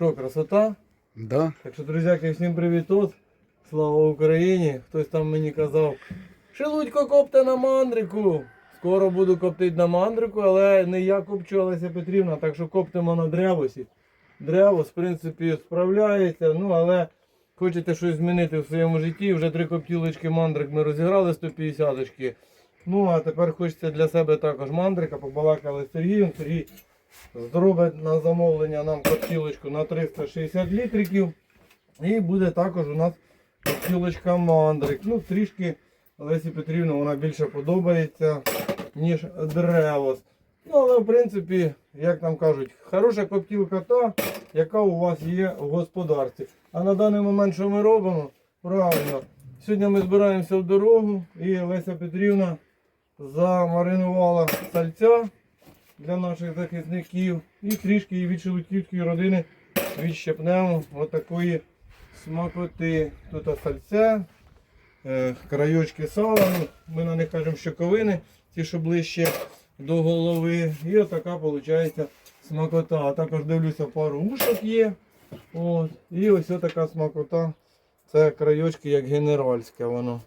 Що, красота? Да. Так що, друзяки, всім привітос. Слава Україні! Хтось там мені казав, Шелудько копте на мандрику. Скоро буду коптити на мандрику, але не я копчу, а Леся Петрівна, так що коптимо на древосі. Древос, в принципі, справляється, ну але хочете щось змінити в своєму житті. Вже три коптілочки мандрик ми розіграли 150 очки. Ну а тепер хочеться для себе також мандрика. Побалакали з Сергієм. Сергій зробить на замовлення нам коптілочку на 360 літриків. І буде також у нас коптілочка мандрик. Ну, трішки Лесі Петрівна вона більше подобається, ніж древос. Ну, але в принципі, як там кажуть, хороша коптілка та, яка у вас є в господарстві. А на даний момент, що ми робимо? Правильно. Сьогодні ми збираємося в дорогу і Леся Петрівна замаринувала сальця для наших захисників. І трішки її від шелудьківської родини відщепнемо отакої смакоти. Тут сальця, е, крайочки сала, ну, ми на них кажемо щоковини, ті, що ближче до голови. І отака виходить смакота. А також дивлюся, пару ушок є. От. І ось така смакота. Це крайочки як генеральське воно.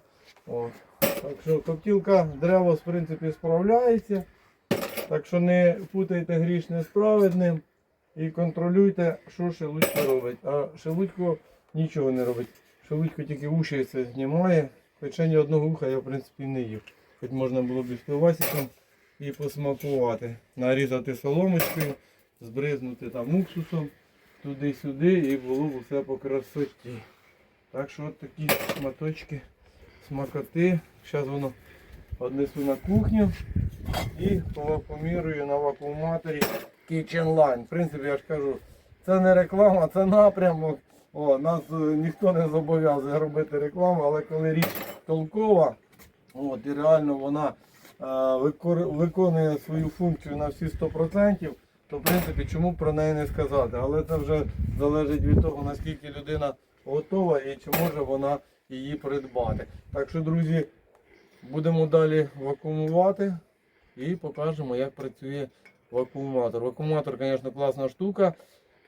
От. Так що коптілка дерево в принципі справляється. Так що не путайте грішне з праведним і контролюйте, що шелудько робить. А шелудько нічого не робить. Шелудько тільки уші це знімає. Хоча ні одного уха я в принципі не їв. Хоч можна було б і з пивасиком і посмакувати. Нарізати соломочкою, збризнути там уксусом туди-сюди і було б усе по красоті. Так що от такі шматочки смакоти. Зараз воно однесу на кухню і повакуумірую на вакууматорі Kitchen Line. В принципі, я ж кажу, це не реклама, це напрямок. О, нас е, ніхто не зобов'язує робити рекламу, але коли річ толкова, от, і реально вона е, виконує свою функцію на всі 100%, то в принципі чому про неї не сказати. Але це вже залежить від того, наскільки людина готова і чи може вона її придбати. Так що, друзі, будемо далі вакуумувати і покажемо, як працює вакууматор. Вакууматор, звісно, класна штука.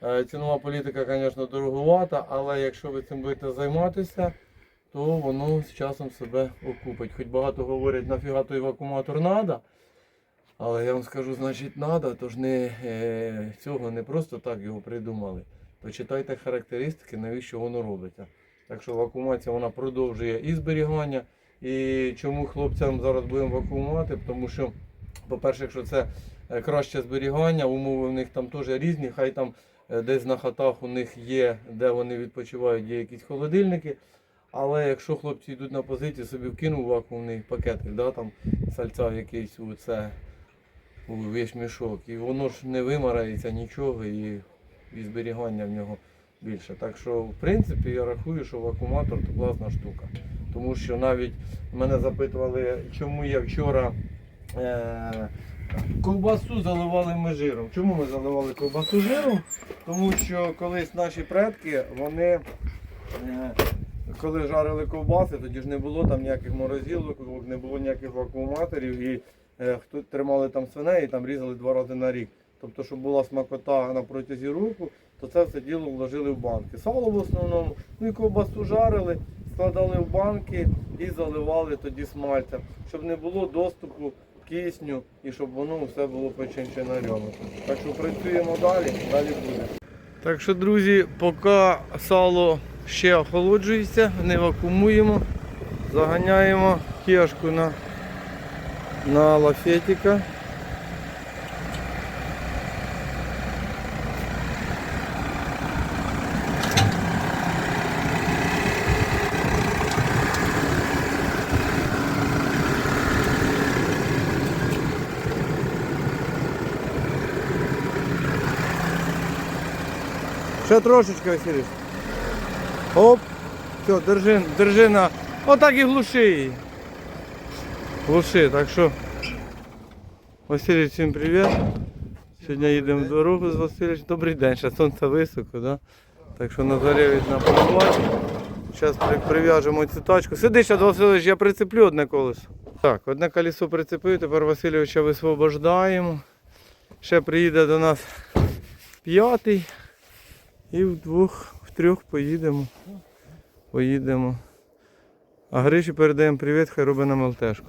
Е, Цінова політика, звісно, дороговата, але якщо ви цим будете займатися, то воно з часом себе окупить. Хоч багато говорять, нафіга той вакууматор треба. Але я вам скажу, значить, треба, тож не е, цього не просто так його придумали. Почитайте характеристики, навіщо воно робиться. Так що вакуумація вона продовжує і зберігання. І чому хлопцям зараз будемо вакуумувати? Тому що, по-перше, якщо це е, краще зберігання, умови в них там теж різні, хай там е, десь на хатах у них є, де вони відпочивають, є якісь холодильники. Але якщо хлопці йдуть на позиції, собі вкинув вакуумний пакетик, да, там сальця в якийсь у це у вещмішок, і воно ж не вимарається нічого і, і зберігання в нього більше. Так що, в принципі, я рахую, що вакууматор це класна штука. Тому що навіть мене запитували, чому я вчора ковбасу заливали ми жиром. Чому ми заливали ковбасу жиром? Тому що колись наші предки, вони е- коли жарили ковбаси, тоді ж не було там ніяких морозилок, не було ніяких вакууматорів і е, хто тримали там свиней і там різали два рази на рік. Тобто, щоб була смакота на протязі року, то це все діло вложили в банки. Сало в основному, ну і ковбасу жарили, складали в банки і заливали тоді смальцем, щоб не було доступу кисню і щоб воно все було починченарьоме. Так що працюємо далі, далі буде. Так що, друзі, поки сало ще охолоджується, не вакуумуємо, заганяємо кішку на, на лафетика. Ще трошечки, Василій. Оп. Все, держи, держи на. Отак і глуши її. Глуши, так що. Василій, всім привіт. Сьогодні їдемо в дорогу з Василем. Добрий день, ще сонце високо, да? Так що Назаревич на полюванні. Зараз прив'яжемо цю тачку. Сиди ще, Васильович, я прицеплю одне колесо. Так, одне колесо прицепив, тепер Васильовича висвобождаємо. Ще приїде до нас п'ятий. І вдвох, втрьох поїдемо. Поїдемо. А Гриші передаємо привіт, хай робить нам ЛТшку.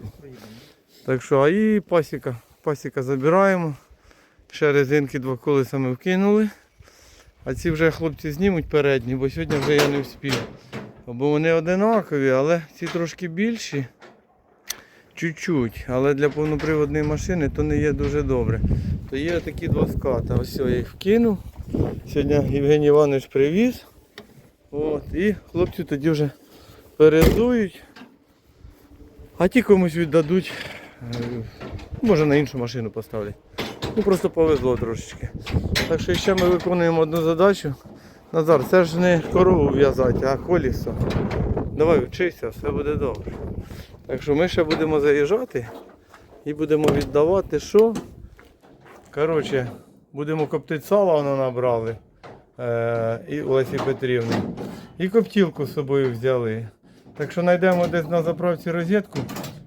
Так що, а і пасіка. Пасіка забираємо. Ще резинки два колеса ми вкинули. А ці вже хлопці знімуть передні, бо сьогодні вже я не вспів. Бо вони одинакові, але ці трошки більші. Чуть-чуть. Але для повноприводної машини то не є дуже добре. То є такі два ската. Ось я їх вкинув. Сьогодні Євгеній Іванович привіз. От, і хлопці тоді вже перезують. А ті комусь віддадуть. е, Може на іншу машину поставлять. Ну просто повезло трошечки. Так що ще ми виконуємо одну задачу. Назар, це ж не корову в'язати, а колісо. Давай вчися, все буде добре. Так що ми ще будемо заїжджати і будемо віддавати що? Коротше, будемо коптити сало, воно набрали. Е, і Олесі Петрівни. І коптілку з собою взяли. Так що знайдемо десь на заправці розетку,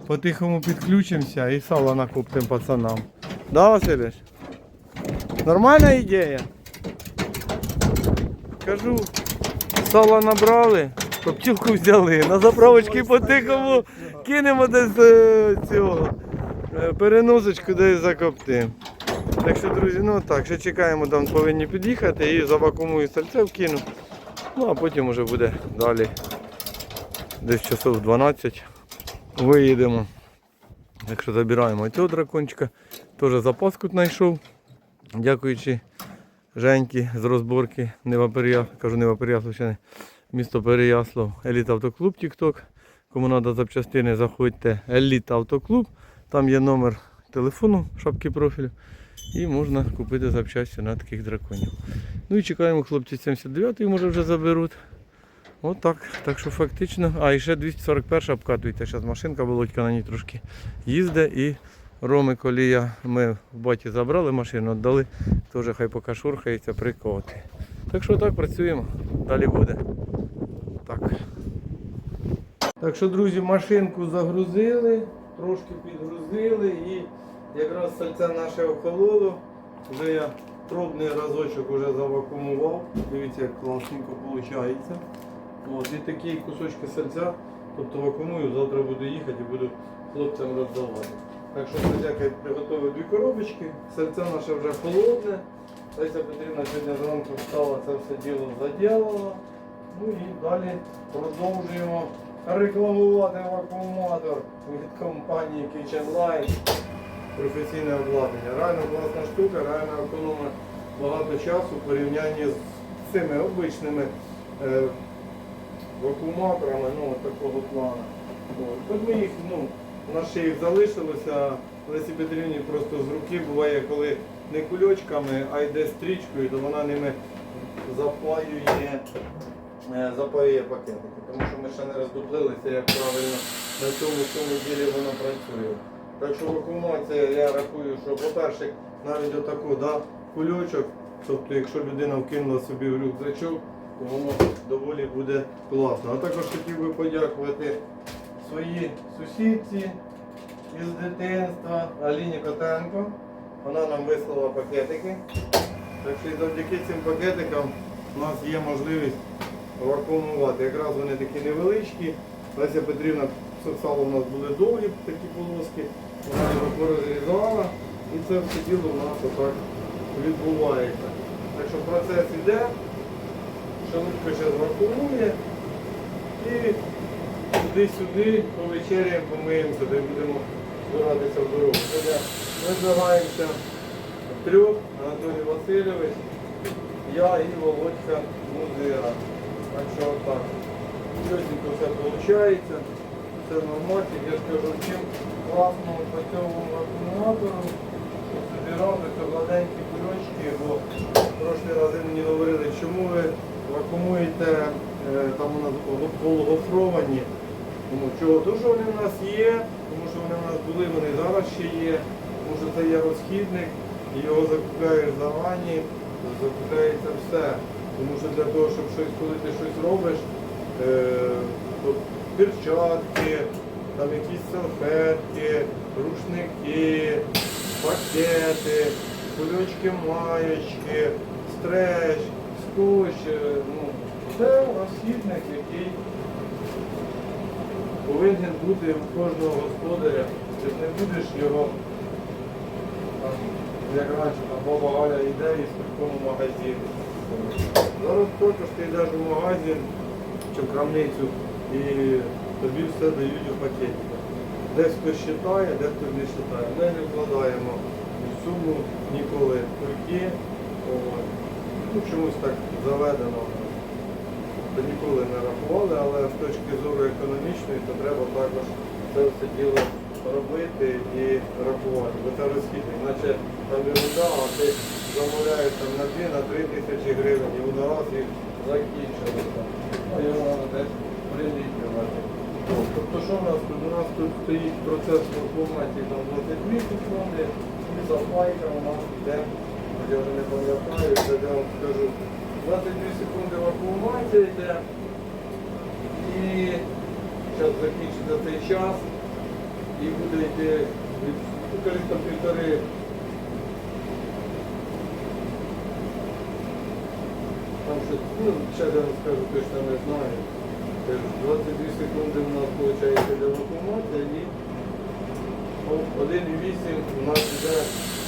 по-тихому підключимося і сало накоптимо пацанам. Да, Васильович? Нормальна ідея? Кажу, сало набрали, коптілку взяли, на заправочки по-тихому кинемо десь е, цього е, переносочку десь закоптимо. Так що, друзі, ну так, ще чекаємо, там повинні під'їхати і завакумую сальце вкину. Ну а потім вже буде далі. Десь часов 12 виїдемо. Так що забираємо цього дракончика. Теж запаску знайшов. Дякуючи Женьки з розборки Нива Переяслав, кажу Нива Переяслав, ще не місто Переяслав, Еліт Автоклуб Тікток. Кому треба запчастини, заходьте Еліт Автоклуб. Там є номер телефону, шапки профілю. І можна купити запчасті на таких драконів. Ну і чекаємо, хлопці 79-й може вже заберуть. От так. Так що фактично. А, і ще 241 обкатується. Зараз машинка, Володька на ній трошки їздить. І Роми Колія ми в баті забрали машину, віддали. Теж хай поки шурхається, прикоти. Так що так працюємо. Далі буде. Так. Що, друзі, машинку загрузили, трошки підгрузили і якраз сальце наше охололо. Вже я пробний разочок вже завакумував. Дивіться, як класненько виходить. От, і такі кусочки сальця, тобто вакуумую, завтра буду їхати і буду хлопцям роздавати. Так що хазяйка приготував дві коробочки, сальце наше вже холодне. Леся Петрівна сьогодні зранку встала, це все діло заділила. Ну і далі продовжуємо рекламувати вакууматор від компанії Kitchen Line. Професійне обладнання. Реально класна штука, реально економить багато часу в порівнянні з цими обичними е, вакууматорами ну, такого плану. От ми їх, ну, у нас ще їх залишилося. Лесі Петрівні просто з руки буває, коли не кульочками, а йде стрічкою, то вона ними запаює, е, пакетики. Тому що ми ще не роздуплилися, як правильно на цьому цьому ділі воно працює. Так що вакуумація, я рахую, що по-перше, навіть отаку, да, кульочок, тобто якщо людина вкинула собі в рюкзачок, то воно доволі буде класно. А також хотів би подякувати своїй сусідці із дитинства Аліні Котенко. Вона нам вислала пакетики. Так що завдяки цим пакетикам у нас є можливість вакуумувати. Якраз вони такі невеличкі. Леся Петрівна сало у нас були довгі такі полоски. Вона його порозрізала і це все діло у нас отак відбувається. Так що процес іде, шелудько зараз вакуумує і туди-сюди повечеряємо, помиємося, де будемо збиратися в дорогу. Ми збираємося трьох, Анатолій Васильович, я і Володька Музира. Так що все виходить, все нормально. Я ж кажу, чим класно по цьому акумулятору, що собі робиться гладенькі кульочки, бо прошлі рази мені говорили, чому ви вакуумуєте е, там у нас го- полугофровані. Тому чого? Що вони в нас є, тому що вони в нас були, вони зараз ще є, тому що це є розхідник, його закупляєш зарані, закупляється все. Тому що для того, щоб щось, коли ти щось робиш, е, то перчатки, там якісь салфетки, рушники, пакети, кульочки маєчки, стреч, скотч, е, ну, це розхідник, який повинен бути у кожного господаря. Ти не будеш його, там, як раніше, баба Галя йде і в в магазин. Зараз також ти йдеш у магазин чи в крамницю і тобі все дають у пакетиках. Десь хтось вважає, десь хтось не вважає. Ми не вкладаємо в суму ніколи. От. Ну, чомусь так заведено. То ніколи не рахували, але з точки зору економічної, то треба також це все діло робити і рахувати. Бо це розхідник, наче там ерунда, а ти замовляєш там на 2 на 3 тисячі гривень і воно раз і закінчилося. А його треба теж приліплювати. Тобто що в нас тут? У нас тут стоїть процес вакуумації там 22 секунди і запайка у нас йде, я вже не пам'ятаю, це я вам скажу. 22 секунди вакуумація йде. І зараз закінчиться цей час і буде йти від ну, півтори. Щось, ну, ще вам скажу, точно не знаю. 22 секунди у нас виходить для вакуумації і 1,8 у нас йде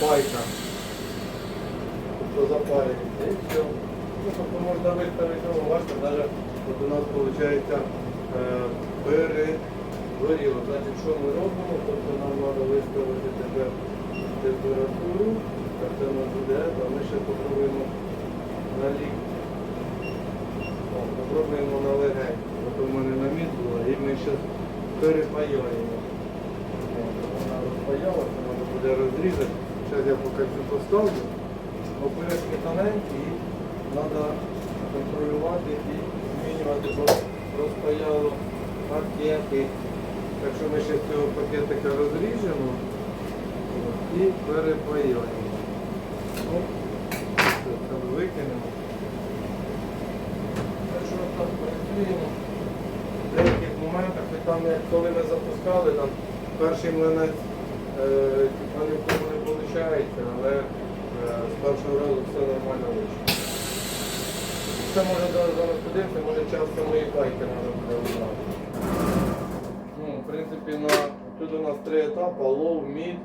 пайка. Тобто запарюється і все. Ну, тобто можна виставити, ну, бачите, навіть от у нас виходить е, перегоріло. Значить, що ми робимо? Тобто нам треба виставити тепер температуру, так це у нас буде, а ми ще попробуємо на лік. О, Попробуємо на легеньку. От у мене на мід було, і ми зараз перепаяємо. Вона розпаялася, треба буде розрізати. Зараз я поки цю поставлю. Опилишки тоненькі і треба контролювати і змінювати, розпаяло пакети. Так що ми ще з цього пакетика розріжемо і перепаяємо. Там викинемо. Так що так працюємо. В деяких моментах, там, коли ми запускали, там перший млинець е, типа, ні в тому не виходить, але е, з першого разу все нормально вийшло. Це може зараз подивимося, може час самої пайки треба буде узнати. Ну, в принципі, на, тут у нас три етапи, лоу, мід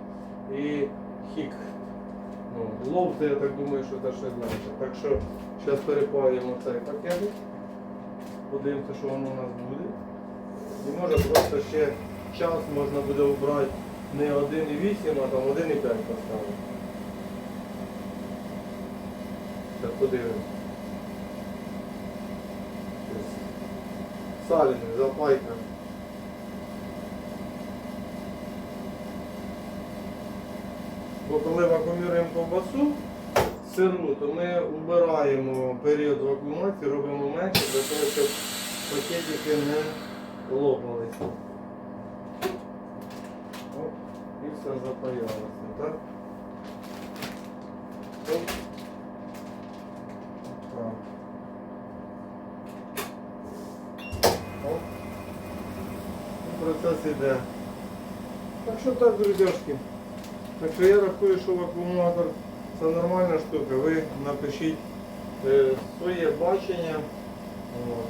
і хік. Ну, лоу це я так думаю, що це щось значить. Так що зараз перепалюємо цей пакет. Подивимося, що воно у нас буде. І може просто ще час можна буде обрати не 1,8, а там 1,5 поставити. Зараз подивимося. Саліни, запайка. Бо коли вакуумуємо ковбасу сирну, то ми убираємо період вакуумації, робимо менше для того, щоб пакетики не лопалися. Оп, і все запаялося, так? Процес іде. Так що так, друзяшки. Так що я рахую, що акумулятор це нормальна штука. Ви напишіть е, своє бачення. От.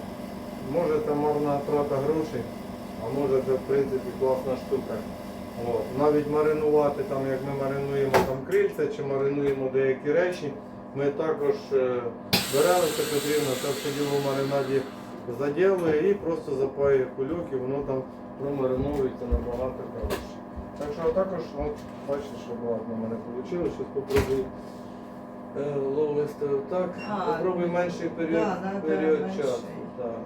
Може це марна трата грошей, а може це в принципі класна штука. От. Навіть маринувати, там, як ми маринуємо там крильця чи маринуємо деякі речі, ми також е, беремо це потрібно, це все діло в маринаді заділує і просто запаює кульок і воно там промариновується набагато краще. Так що також, от, бачите, що багато в мене вийшло. Зараз попробую е, лов виставив так. А, Попробуй менший період, да, да, да, період менший. часу. Так.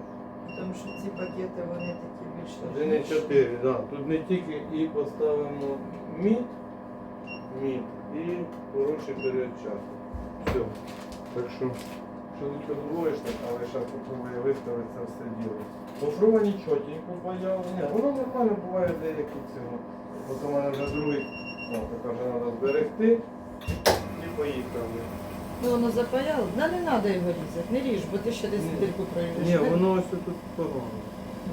Тому що ці пакети вони такі більш 1,4, да. Тут не тільки і поставимо мід, мід і хороший період часу. Все. Так що, що лучше двоєчник, але зараз попробую виставити це все діло. Гофровані чотенько паяли. Ні, воно нормально буває деякі цього. От у мене вже другий, о, така вже треба зберегти і поїхали. Ну воно запаяло. Да не треба його різати, не ріж, бо ти ще десь Ні. дирку проріжеш. Ні, Не- воно ось тут погано.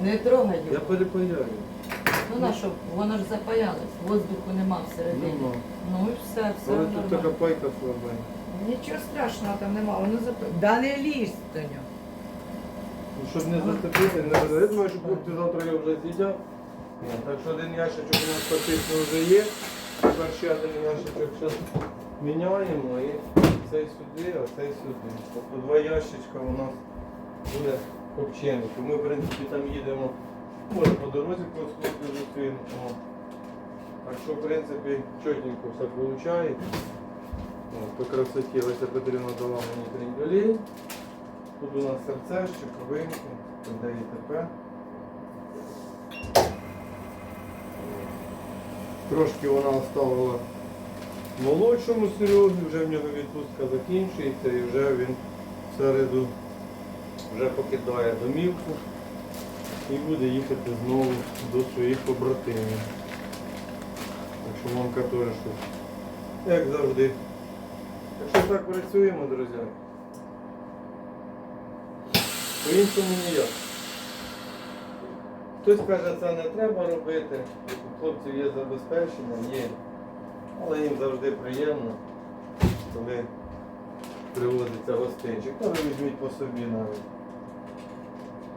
Не трогай Я його. перепаяю. Ну на що, воно ж запаялось, воздуху нема всередині. Нема. Ну і все, все Але тут така нормально. пайка слабенька. Нічого страшного там нема, воно зап... Да не лізь до нього. Ну, Щоб не зацепити, не. Я думаю, що хлопці завтра його вже з'їдять. Так що один ящичок у нас фактично вже є. Тепер ще один ящичок зараз міняємо і цей сюди, а цей сюди. Тобто два ящичка у нас буде копчеників. Ми в принципі там їдемо, може по дорозі когось зустрінемо. Так що в принципі чотенько все виходить. По красоті Леся Петрівна дала мені трендюлей. Тут у нас серце, щековинки, де і т.п. Трошки вона оставила молодшому Серегі, вже в нього відпустка закінчується і вже він в середу вже покидає домівку і буде їхати знову до своїх побратимів. Так що мамка теж тут, як завжди. Так що так працюємо, друзі. По-іншому ніяк. Хтось каже, це не треба робити. У хлопців є забезпечення, є. Але їм завжди приємно, коли привозиться гостинчик. Та ви візьміть по собі навіть.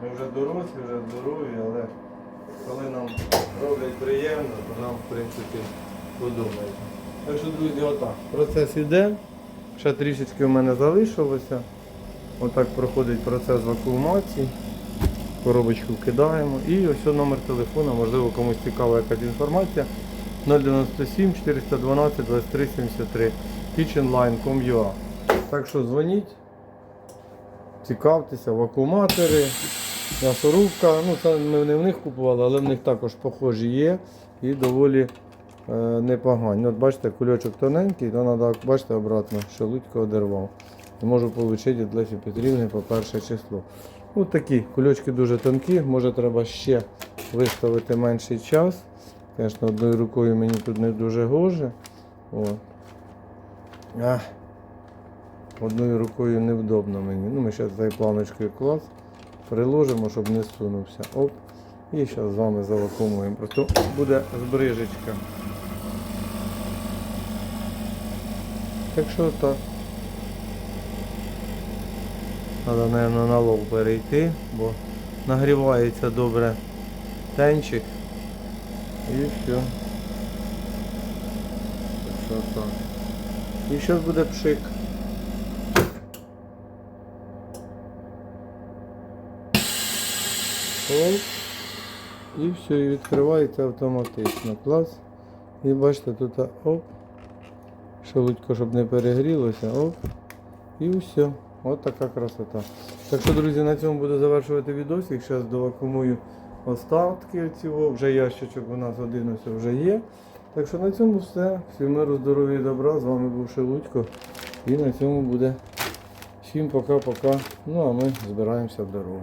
Ми вже дорослі, вже здорові, але коли нам роблять приємно, то нам в принципі подобається. Так що, друзі, отак. Процес іде. Ще трішечки в мене залишилося. Отак проходить процес вакуумації. Коробочку кидаємо. І ось номер телефону, можливо, комусь цікава якась інформація. 097 412 23 73 kitchenline.com.ua Так що дзвоніть, цікавтеся, вакууматори, м'ясорубка. Ну, це ми не в них купували, але в них також похожі є і доволі е, непогані. От бачите, кульочок тоненький, то треба, бачите, обратно, шелудько одервав. Можу отримати від Лесі Петрівни по перше число. Ось такі кульочки дуже тонкі, може треба ще виставити менший час. Звісно, одною рукою мені тут не дуже гоже. Одною рукою невдобно мені. Ну, ми зараз цією планочкою клас приложимо, щоб не сунувся. Оп. І зараз з вами завакумуємо. Просто буде збрижечка. Так що так. Треба, мабуть, на лов перейти, бо нагрівається добре тенчик. І все. Так так. І зараз буде пшик. Оп. І все, і відкривається автоматично. Клас. І бачите, тут оп. Шелудько, щоб не перегрілося. Оп. І все. От така красота. Так що, друзі, на цьому буду завершувати відосик. Зараз довакумую остатки цього. Вже ящичок у нас один ось вже є. Так що на цьому все. Всім миру, здоров'я і добра. З вами був Шелудько. І на цьому буде всім пока-пока. Ну а ми збираємося в дорогу.